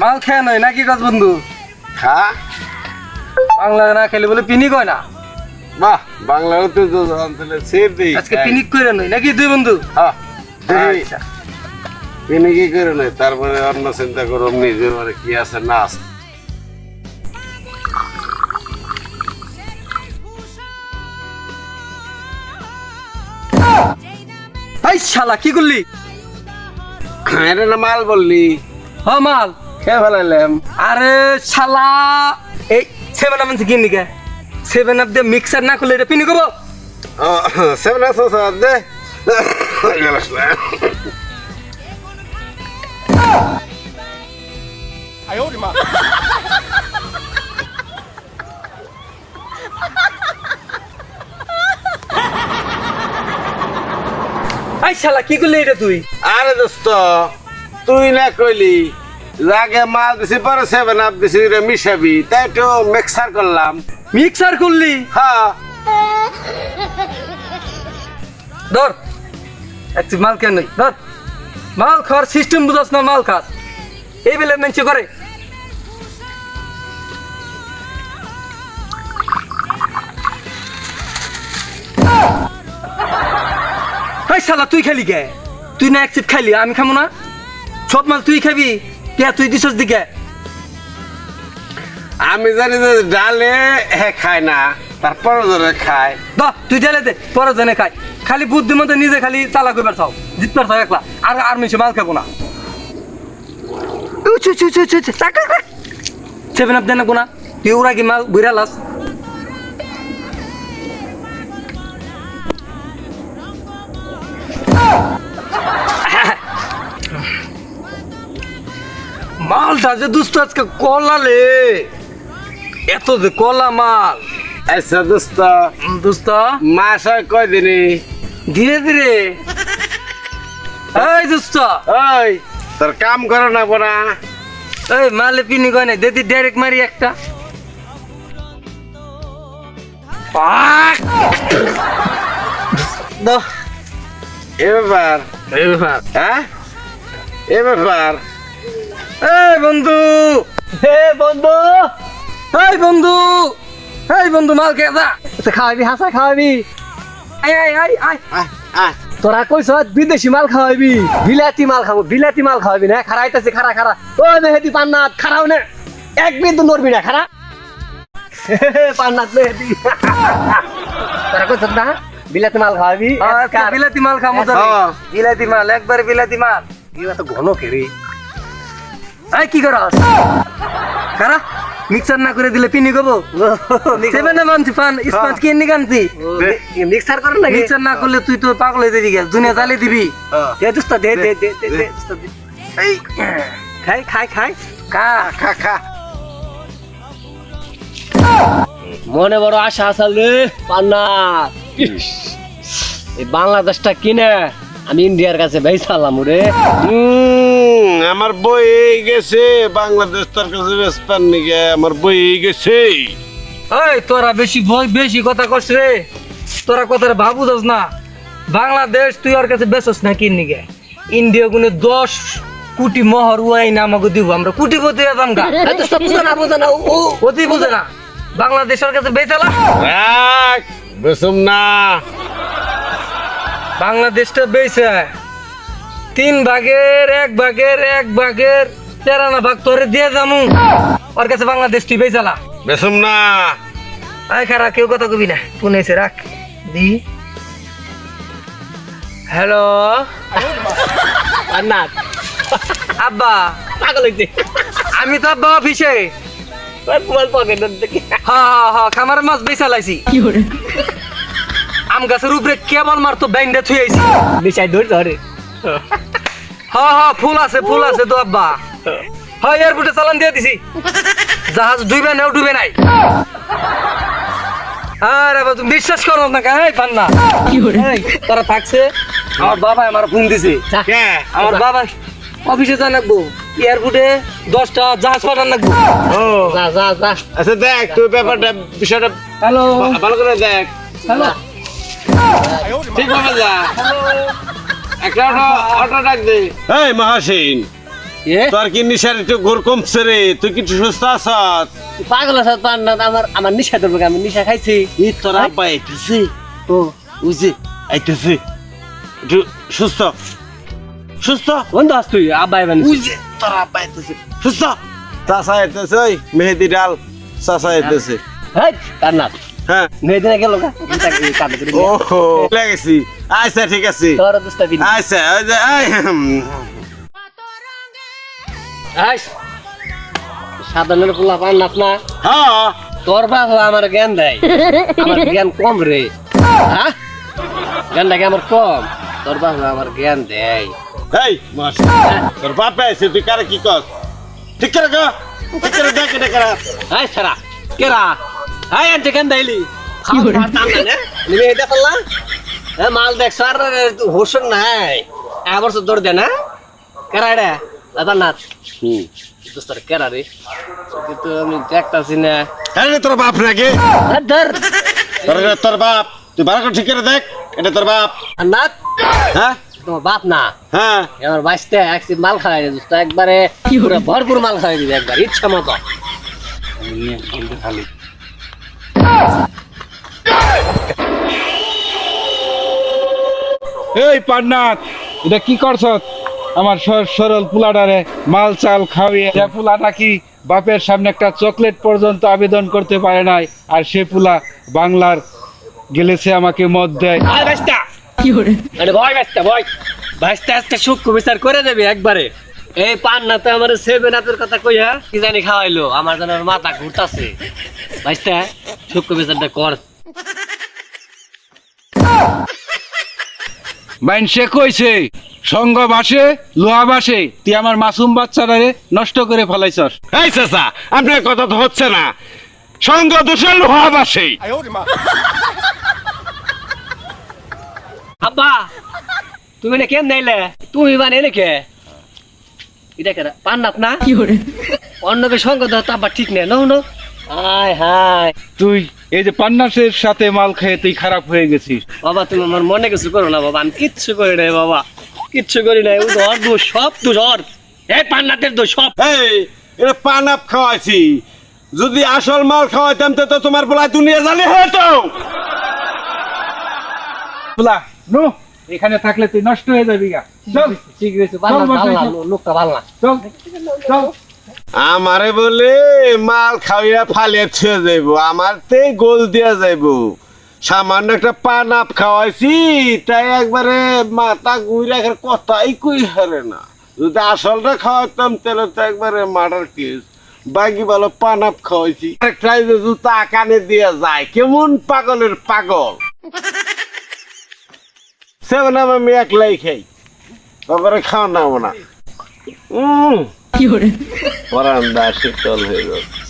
মাল খেয়ে নয় নাকি কাজ বন্ধু? খা বাংলা না খেলে বলে পিনি কয় না? বাহ বাংলা তো তো অঞ্চলে সের দিই। আজকে পিনিক করে নই নাকি দুই বন্ধু? হ্যাঁ আচ্ছা। তিনি কি করে নাই তারপরে অন্য চিন্তা করো নিজের কি আছে না আছে। এই শালা কি করলি? এটা না মাল বললি। হ মাল। খেয়ে ফেলাইলাম। আরে শালা এই সেভেন আপ কে সেভেন আপ দিয়ে মিক্সার না করলে এটা পিনি করব? সেভেন স্যার দে। গেলাস না এই শালা কি করলি এটা তুই? আরে দোস্ত তুই না কইলি আগে মাল দিছি পরে সেভেন আপ দিছি রে মিশাবি তাই তো মিক্সার করলাম। মিক্সার করলি? হ্যাঁ। ধর একটু মাল কেন ধর মাল খাওয়ার সিস্টেম বুঝাস না মাল খাস এই বেলে মেনছে করে। শালা তুই খালি কে? তুই না এক চিপ খাইলি আমি খামো না? সব মাল তুই খাবি কে তুই দিছস দিকে। আমি জানি যে ডালে হে খায় না তারপর ধরে খায়। দ তুই জেলে দে পরে জেনে খাই খালি বুদ্ধি মতো নিজে খালি চালা করবার চাও জিতবার চাও একলা আর আর মিশে মাল খাব না। সেভেন আপ দেন না তুই ওরা কি মাল বুড়া মালটা যে দুষ্ট আজকে কলালে এত যে কলা মাল। আচ্ছা দোস্ত। দোস্ত। মাস হয় কয় দিনই ধীরে ধীরে। এই দোস্ত। ওই তোর কাম করে না বোনা। এই মালে পিনি কয় নাই? দিদি ডাইরেক্ট মারি একটা। এ ব্যাপার। এই ব্যাপার। হ্যাঁ? এ ব্যাপার। এই বন্ধু। হে বন্ধু। এই বন্ধু। এই বন্ধু মাল কে দা খাওয়াবি হাসা খাওয়াবি। আয় আয় আয় আয়। আয়, আয়। তোরা কইছ বিদেশি মাল খাওয়াবি। বিলাতি মাল খাব বিলাতি মাল খাওয়াবি না? খারাইতেছি খারা খারা ও মেহেদি পান্নাত খারাও না। এক বিন্দু নড়বি না খারা পান্নাত মেহেদি। তোরা কইছ না? বিলাতি মাল খাওয়াবি? বিলাতি মাল খামো তো হ্যাঁ। বিলাতি মাল একবারে বিলাতি মাল। ইয়া তো ঘন কেরি এই কি করস? কারা? মিক্সার না করে দিলে পিনি গবো সেভেন মানছি পান স্পঞ্জ কিনে নি কানছি। মিক্সার করে না মিক্সার না করলে তুই তো পাগল হয়ে যাবি গেছ দুনিয়া জ্বালিয়ে দিবি। হ্যাঁ। দে দোস্ত দে দে দে দে দে দে। দোস্ত দে। এই। খাই খাই খাই। কা খা খা। মনে বড় আশা আছে রে পান্না। এই বাংলাদেশটা কিনে আমি ইন্ডিয়ার কাছে বেচালাম রে। হুম, আমার বই গেছে বাংলাদেশ তোর কাছে বেসপান নিগে আমার বই গেছে। এই তোরা বেশি ভয় বেশি কথা কস রে। তোরা কথাটা ভাবু যাস না। বাংলাদেশ তুই ওর কাছে বেসস না কিন গে ইন্ডিয়া গুনে দশ কোটি মহর উয়াই না আমাকে দিব আমরা কোটিপতি হতাম গা। এই তো সব বুঝো না বুঝো না ও অতি বুঝে না। বাংলাদেশের কাছে বেচালা বেসম না। বাংলাদেশটা বেচে তিন ভাগের এক ভাগের এক ভাগের। তেরানা ভাগ তোরে দিয়ে যামু। ওর কাছে বাংলাদেশ তুই বেচালা বেসম না। আয় খারা কেউ কথা কবি না। এসে রাখ। দি। হ্যালো। পান্না আব্বা। পাগল হইছে। আমি তো আব্বা অফিসে। মোবাইল পকেট দেখি। হা হা হা খামার মাছ বেচা লাইছি আম গাছের উপরে কেবল মার তো ব্যান্ডে থুই আইছি। বিষয় ধরে ধরে। হা হা ফুল আছে ফুল আছে তো আব্বা। হ্যাঁ এয়ারপোর্টে চালান দিয়ে দিছি। জাহাজ ডুবে নাও ডুবে নাই। আরে বাবা তুমি বিশ্বাস করো না কাই পান্না। এই, তারা থাকছে। আমার বাবা আমার ফোন দিছে। কে? আমার বাবা অফিসে যা লাগবো। এয়ারপোর্টে দশটা জাহাজ পাঠান লাগবো। ও। যা যা যা। আচ্ছা দেখ তুই ব্যাপারটা বিষয়টা হ্যালো। ভালো করে দেখ। হ্যালো। ঠিক ভাবে যা একটা অটো অটো ডাক দে। এই মহাসিন তোর কি নিশার একটু ঘোর কমছে রে? তুই কি সুস্থ আছ পাগল আছে পান্নাত আমার আমার নিশা ধরবে আমি নিশা খাইছি। এই তোর আব্বা আইতেছে। ও। বুঝে আইতেছে। একটু সুস্থ। সুস্থ? বন্ধু আস তুই আব্বাই বানি বুঝে তোর আব্বা আইতেছে। সুস্থ? চাষা আইতেছে ওই মেহেদি ডাল। চাষা আইতেছে। পান্নাত হ্যাঁ। মেয়েদিনে গেল গা। গীতাকে কাঁদে করে নিয়ে। ওহো লাগেছি। আচ্ছা ঠিক আছে। তোর দুষ্টা দিন আচ্ছা ওই যে এই, হুম। আইস সাধারণ পোলা পান্নাত না হ্যাঁ। তোর বাপ আমার জ্ঞান দেয়। আমার জ্ঞান কম রে। হ্যাঁ? জ্ঞানটা কি আমার কম? তোর বাপ আমার জ্ঞান দেয়। এই মাস। তোর বাপ আইছে তুই কারে কি কস? ঠিক করে গো ঠিক করে দেখ এটা কারা। আই সারা কেরা? আই আনতে কেন দাইলি? খাওয়া পারতাম না নে নিবে এটা পারলা এ মাল দেখ স্যার হোসন নাই। আবার তো দৌড় দে না। কেরা এটা? দাদা নাথ। হুম। দোস্তার কেরা রে? কিন্তু আমি দেখতাছি না। আরে তোর বাপ নাকি? ধর তোর বাপ। তুই করে ঠিক করে দেখ এটা তোর বাপ। আর নাথ? হ্যাঁ? তোমার বাপ না? হ্যাঁ। আমার বাইশটা একসি মাল খাওয়াই দে দোস্ত একবারে পুরো ভরপুর মাল খাওয়াই দিবে একবার ইচ্ছা মতো। খালি। এই পান্নাত এটা কি করছ আমার সরল পুলাডারে মাল চাল খাওয়িয়ে যে পুলাটা কি বাপের সামনে একটা চকলেট পর্যন্ত আবেদন করতে পারে নাই আর সে পুলা বাংলার গেলেছে আমাকে মদ দেয়। আজকে সূক্ষ্ম বিচার করে দেবে একবারে। এই পান না আমার সেভেন আপের কথা কইয়া কি জানি খাওয়াইলো আমার যেন মাথা ঘুরতাছে। বাইশটা বিচারটা কর। বাইন সে কইছে সঙ্গ বাসে লোহা বাসে তুই আমার মাসুম বাচ্চাটারে নষ্ট করে ফেলাইছস। এই চাচা আপনার কথা তো হচ্ছে না। সঙ্গ দোষের লোহা বাসে। আব্বা তুমি না কেন নাইলে তুমি এনে কে? এটা কেন পান্নাত না? অন্যকে সঙ্গ দেওয়া তো আব্বা ঠিক নেই নো নো হায় তুই এই যে পান্নাসের সাথে মাল খেয়ে তুই খারাপ হয়ে গেছিস। বাবা তুমি আমার মনে কিছু করো না বাবা আমি কিচ্ছু করি নাই বাবা। কিচ্ছু করি নাই ও ধর দোষ সব দোষ ওর এই পান্নাতের দোষ সব। এই এটা পান আপ খাওয়াইছি। যদি আসল মাল খাওয়াইতাম তো তো তোমার বলা দুনিয়া জানি হতো পুলা নো এখানে থাকলে তুই নষ্ট হয়ে যাবি গা। চল। ঠিক আছে ভালো লোকটা ভালো না। চল চল। আমারে বলে, মাল খাওয়াইয়া ফালিয়া ছুঁয়ে যাইব, আমার তে গোল দিয়া যাইব। সামান্য একটা পান আপ খাওয়াইছি, তাই একবারে মাথা গুই রাখার কথাই কই হারে না। যদি আসলটা খাওয়াতাম তাহলে তো একবারে মার্ডার কেস। বাকি ভালো পান আপ খাওয়াইছি একটাই যে জুতা কানে দিয়া যায়, কেমন পাগলের পাগল। সেভেন আমি একলাই খাই তারপরে খাওয়া না। উম। পরান্দা শীতল হয়ে যাচ্ছে।